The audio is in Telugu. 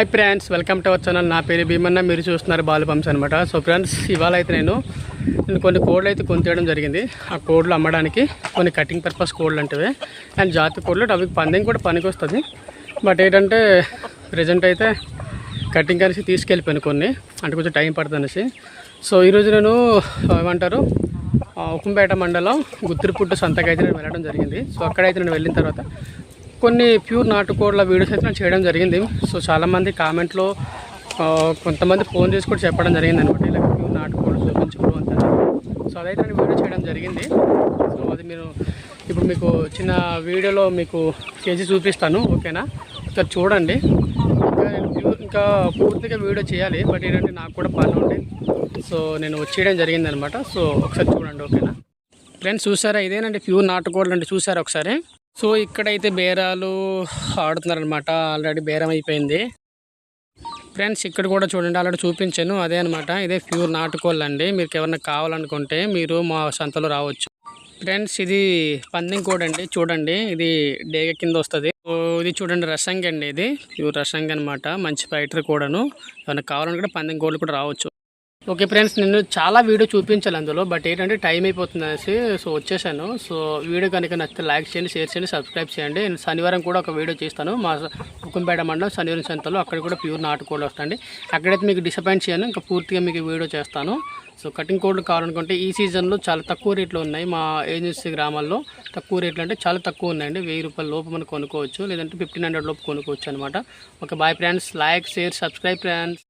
Hi friends welcome to our channel నా పేరు భీమన్న. మీరు చూస్తున్నారు బాలు పంప్స్ అనమాట సో ఫ్రెండ్స్ ఇవాళ అయితే నేను నేను కొన్ని కోడ్లు అయితే కొంతేయడం జరిగింది. ఆ కోడ్లు అమ్మడానికి కొన్ని కటింగ్ పర్పస్ కోడ్లు అంటే అండ్ జాతి కోడ్లు అవి పందెం కూడా పనికి వస్తుంది బట్ ఏంటంటే ప్రజెంట్ అయితే కటింగ్ అనేసి తీసుకెళ్ళిపోయాను కొన్ని. అంటే కొంచెం టైం పడుతుంది అనేసి. సో ఈరోజు నేను ఏమంటారు ఉకుంపేట ఉక్కంపేట మండలం గుత్తిరిపుట్టు సంతకైతే నేను వెళ్ళడం జరిగింది. సో అక్కడైతే నేను వెళ్ళిన తర్వాత కొన్ని ప్యూర్ నాటుకోడ్ల వీడియోస్ అయితే నేను చేయడం జరిగింది. సో చాలామంది కామెంట్లో కొంతమంది ఫోన్ చేసి కూడా చెప్పడం జరిగింది అనమాట. ఇలా ప్యూర్ నాటుకోడ్లు చూపించుకోవడం అంతా సో అదైతే నేను వీడియో చేయడం జరిగింది. సో అది మీరు ఇప్పుడు మీకు చిన్న వీడియోలో మీకు కేజీ చూపిస్తాను ఓకేనా? ఒకసారి చూడండి. ఇంకా నేను ప్యూర్ ఇంకా పూర్తిగా వీడియో చేయాలి బట్ ఏంటంటే నాకు కూడా పని ఉండి సో నేను వచ్చేయడం జరిగింది అనమాట సో ఒకసారి చూడండి ఓకేనా? ఫ్రెండ్స్ చూసారా? ఇదేనండి ప్యూర్ నాటుకోడలు అంటే చూసారా ఒకసారి? సో ఇక్కడైతే బేరాలు ఆడుతున్నారనమాట ఆల్రెడీ బేరం అయిపోయింది. ఫ్రెండ్స్ ఇక్కడ కూడా చూడండి ఆల్రెడీ చూపించాను. అదే అనమాట ఇదే ప్యూర్ నాటుకోళ్ళు అండి. మీకు ఎవరైనా కావాలనుకుంటే మీరు మా సంతలో రావచ్చు. ఫ్రెండ్స్ ఇది పందెం కోడండి అండి. చూడండి ఇది డేగ కింద వస్తుంది. ఇది చూడండి రసంగి అండి ఇది. ప్యూర్ రసంగి అనమాట మంచి ఫైటర్ కూడాను. ఏమైనా కావాలనుకుంటే పందెం కోళ్ళు కూడా రావచ్చు. ఓకే ఫ్రెండ్స్ నేను చాలా వీడియో చూపించాలి అందులో బట్ ఏంటంటే టైం అయిపోతుంది అనేసి సో వచ్చేసాను. సో వీడియో కనుక నచ్చితే లైక్ చేయండి షేర్ చేయండి సబ్స్క్రైబ్ చేయండి. నేను శనివారం కూడా ఒక వీడియో చేస్తాను. మా కుక్కంపేట మండలం శనివారం సంతలో అక్కడ కూడా ప్యూర్ నాటుకోళ్ళు వస్తాయండి. అక్కడైతే మీకు డిసప్పాయింట్ చేయను ఇంకా పూర్తిగా మీకు వీడియో చేస్తాను. సో కటింగ్ కోళ్ళు కావాలనుకుంటే ఈ సీజన్లో చాలా తక్కువ రేట్లో ఉన్నాయి. మా ఏజెన్సీ గ్రామాల్లో తక్కువ రేట్లు అంటే చాలా తక్కువ ఉన్నాయండి. వెయ్యి రూపాయల లోపు మనం కొనుక్కోవచ్చు లేదంటే ఫిఫ్టీన్ హండ్రెడ్ లోపు కొనుక్కోవచ్చు అనమాట okay bye friends like share subscribe friends.